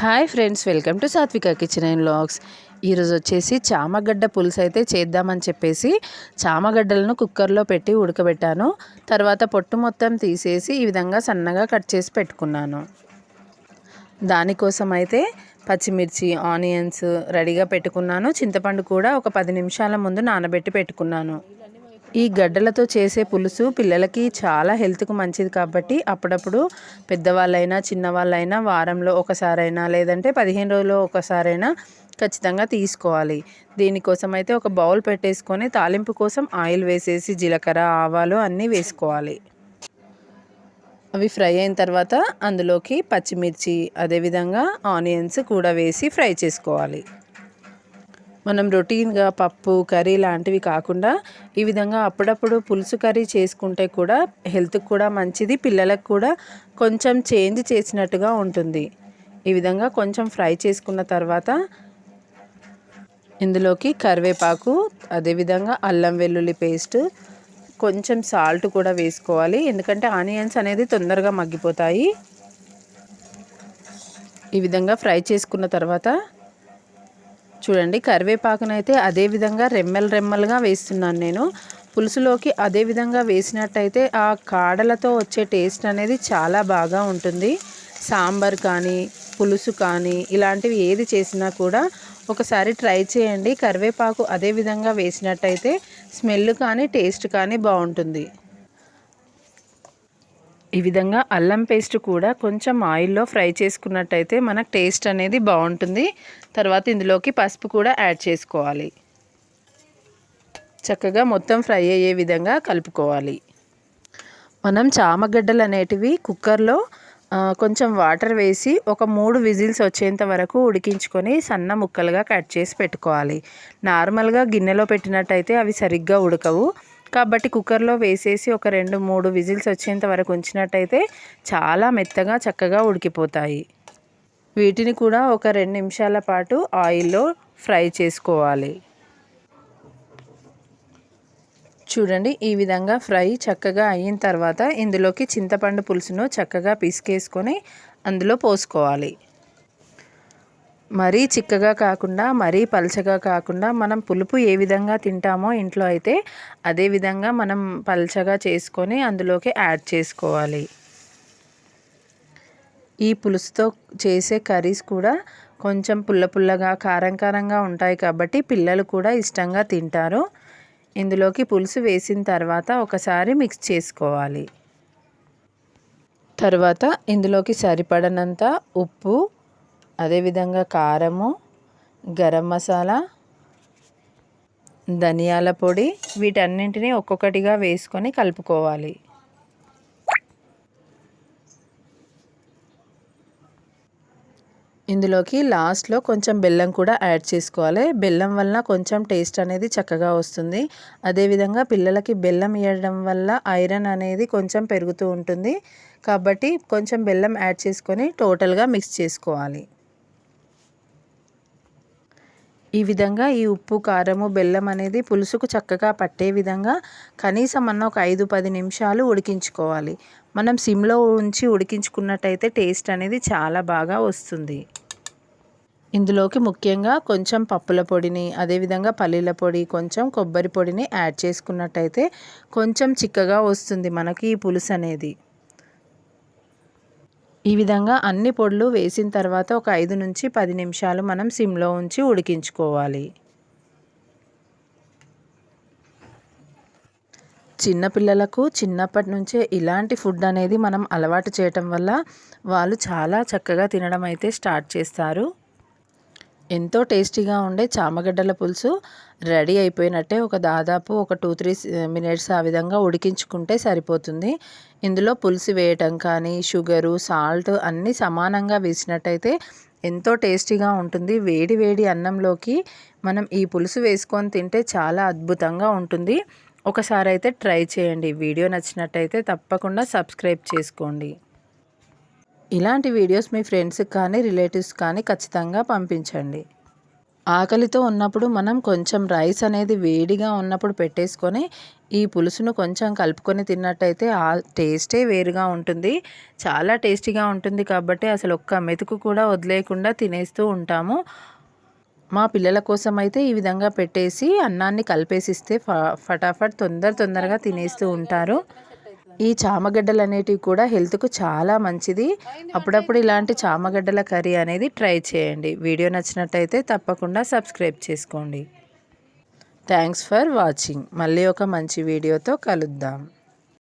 Hi friends welcome to Satvika kitchen and logs ఈరోజు వచ్చేసి చామగడ్డ పులుసు అయితే చేద్దామని చెప్పేసి చామగడ్డలను కుక్కర్లో పెట్టి ఉడకబెట్టాను. తర్వాత పొట్టు మొత్తం తీసేసి ఈ విధంగా సన్నగా కట్ చేసి పెట్టుకున్నాను. దానికోసం అయితే పచ్చిమిర్చి ఆనియన్స్ రెడీగా పెట్టుకున్నాను. చింతపండు కూడా ఒక పది నిమిషాల ముందు నానబెట్టి పెట్టుకున్నాను. ఈ గడ్డలతో చేసే పులుసు పిల్లలకి చాలా హెల్త్కు మంచిది కాబట్టి అప్పుడప్పుడు పెద్దవాళ్ళైనా చిన్నవాళ్ళైనా వారంలో ఒకసారైనా లేదంటే పదిహేను రోజుల్లో ఒకసారైనా ఖచ్చితంగా తీసుకోవాలి. దీనికోసం అయితే ఒక బౌల్ పెట్టేసుకొని తాలింపు కోసం ఆయిల్ వేసేసి జీలకర్ర ఆవాలు అన్నీ వేసుకోవాలి. అవి ఫ్రై అయిన తర్వాత అందులోకి పచ్చిమిర్చి అదేవిధంగా ఆనియన్స్ కూడా వేసి ఫ్రై చేసుకోవాలి. మనం రొటీన్గా పప్పు కర్రీ లాంటివి కాకుండా ఈ విధంగా అప్పుడప్పుడు పులుసు కర్రీ చేసుకుంటే కూడా హెల్త్కి కూడా మంచిది పిల్లలకు కూడా కొంచెం చేంజ్ చేసినట్టుగా ఉంటుంది. ఈ విధంగా కొంచెం ఫ్రై చేసుకున్న తర్వాత ఇందులోకి కరివేపాకు అదేవిధంగా అల్లం వెల్లుల్లి పేస్ట్ కొంచెం సాల్ట్ కూడా వేసుకోవాలి. ఎందుకంటే ఆనియన్స్ అనేది తొందరగా మగ్గిపోతాయి. ఈ విధంగా ఫ్రై చేసుకున్న తర్వాత చూడండి కరివేపాకునైతే అదే విధంగా రెమ్మలు రెమ్మలుగా వేస్తున్నాను నేను. పులుసులోకి అదే విధంగా వేసినట్టయితే ఆ కాడలతో వచ్చే టేస్ట్ అనేది చాలా బాగా ఉంటుంది. సాంబార్ కానీ పులుసు కానీ ఇలాంటివి ఏది చేసినా కూడా ఒకసారి ట్రై చేయండి. కరివేపాకు అదే విధంగా వేసినట్టయితే స్మెల్ కానీ టేస్ట్ కానీ బాగుంటుంది. ఈ విధంగా అల్లం పేస్ట్ కూడా కొంచెం ఆయిల్లో ఫ్రై చేసుకున్నట్టయితే మనకు టేస్ట్ అనేది బాగుంటుంది. తర్వాత ఇందులోకి పసుపు కూడా యాడ్ చేసుకోవాలి. చక్కగా మొత్తం ఫ్రై అయ్యే విధంగా కలుపుకోవాలి. మనం చామగడ్డలు అనేటివి కుక్కర్లో కొంచెం వాటర్ వేసి ఒక మూడు విజిల్స్ వచ్చేంత వరకు ఉడికించుకొని సన్న ముక్కలుగా కట్ చేసి పెట్టుకోవాలి. నార్మల్గా గిన్నెలో పెట్టినట్టయితే అవి సరిగ్గా ఉడకవు. కాబట్టి కుక్కర్లో వేసేసి ఒక రెండు మూడు విజిల్స్ వచ్చేంత వరకు ఉంచినట్టయితే చాలా మెత్తగా చక్కగా ఉడికిపోతాయి. వీటిని కూడా ఒక రెండు నిమిషాల పాటు ఆయిల్లో ఫ్రై చేసుకోవాలి. చూడండి ఈ విధంగా ఫ్రై చక్కగా అయిన తర్వాత ఇందులోకి చింతపండు పులుసును చక్కగా పిసికేసుకొని అందులో పోసుకోవాలి. మరీ చిక్కగా కాకుండా మరీ పలచగా కాకుండా మనం పులుపు ఏ విధంగా తింటామో ఇంట్లో అయితే అదే విధంగా మనం పలచగా చేసుకొని అందులోకి యాడ్ చేసుకోవాలి. ఈ పులుసుతో చేసే కర్రీస్ కూడా కొంచెం పుల్ల పుల్లగా కారం కారంగా ఉంటాయి కాబట్టి పిల్లలు కూడా ఇష్టంగా తింటారు. ఇందులోకి పులుసు వేసిన తర్వాత ఒకసారి మిక్స్ చేసుకోవాలి. తర్వాత ఇందులోకి సరిపడనంత ఉప్పు అదేవిధంగా కారము గరం మసాలా ధనియాల పొడి వీటన్నింటినీ ఒక్కొక్కటిగా వేసుకొని కలుపుకోవాలి. ఇందులోకి లాస్ట్లో కొంచెం బెల్లం కూడా యాడ్ చేసుకోవాలి. బెల్లం వల్ల కొంచెం టేస్ట్ అనేది చక్కగా వస్తుంది. అదేవిధంగా పిల్లలకి బెల్లం ఇవ్వడం వల్ల ఐరన్ అనేది కొంచెం పెరుగుతూ ఉంటుంది. కాబట్టి కొంచెం బెల్లం యాడ్ చేసుకొని టోటల్గా మిక్స్ చేసుకోవాలి. ఈ విధంగా ఈ ఉప్పు కారము బెల్లం అనేది పులుసుకు చక్కగా పట్టే విధంగా కనీసం అన్న ఒక ఐదు పది నిమిషాలు ఉడికించుకోవాలి. మనం సిమ్లో ఉంచి ఉడికించుకున్నట్టయితే టేస్ట్ అనేది చాలా బాగా వస్తుంది. ఇందులోకి ముఖ్యంగా కొంచెం పప్పుల పొడిని అదేవిధంగా పల్లీల పొడి కొంచెం కొబ్బరి పొడిని యాడ్ చేసుకున్నట్టయితే కొంచెం చిక్కగా వస్తుంది మనకి ఈ పులుసు అనేది. ఈ విధంగా అన్ని పొడులు వేసిన తర్వాత ఒక ఐదు నుంచి పది నిమిషాలు మనం సిమ్లో ఉంచి ఉడికించుకోవాలి. చిన్నపిల్లలకు చిన్నప్పటి నుంచే ఇలాంటి ఫుడ్ అనేది మనం అలవాటు చేయటం వల్ల వాళ్ళు చాలా చక్కగా తినడం అయితే స్టార్ట్ చేస్తారు. ఎంతో టేస్టీగా ఉండే చామగడ్డల పులుసు రెడీ అయిపోయినట్టే ఒక దాదాపు ఒక టూ త్రీ మినిట్స్ ఆ విధంగా ఉడికించుకుంటే సరిపోతుంది. ఇందులో పులుసు వేయటం కానీ షుగరు సాల్ట్ అన్నీ సమానంగా వేసినట్టయితే ఎంతో టేస్టీగా ఉంటుంది. వేడి వేడి అన్నంలోకి మనం ఈ పులుసు వేసుకొని తింటే చాలా అద్భుతంగా ఉంటుంది. ఒకసారి అయితే ట్రై చేయండి. వీడియో నచ్చినట్టయితే తప్పకుండా సబ్స్క్రైబ్ చేసుకోండి. ఇలాంటి వీడియోస్ మీ ఫ్రెండ్స్కి కానీ రిలేటివ్స్ కానీ ఖచ్చితంగా పంపించండి. ఆకలితో ఉన్నప్పుడు మనం కొంచెం రైస్ అనేది వేడిగా ఉన్నప్పుడు పెట్టేసుకొని ఈ పులుసును కొంచెం కలుపుకొని తిన్నట్టయితే ఆ టేస్టే వేరుగా ఉంటుంది. చాలా టేస్టీగా ఉంటుంది కాబట్టి అసలు ఒక్క మెతుకు కూడా వదిలేయకుండా తినేస్తూ ఉంటాము. మా పిల్లల కోసం అయితే ఈ విధంగా పెట్టేసి అన్నాన్ని కలిపేసిస్తే ఫటాఫట్ తొందర తొందరగా తినేస్తూ ఉంటారు. ఈ చామగడ్డలు అనేటివి కూడా హెల్త్కు చాలా మంచిది. అప్పుడప్పుడు ఇలాంటి చామగడ్డల కర్రీ అనేది ట్రై చేయండి. వీడియో నచ్చినట్టయితే తప్పకుండా సబ్స్క్రైబ్ చేసుకోండి. Thanks for watching. మళ్ళీ ఒక మంచి వీడియోతో కలుద్దాం.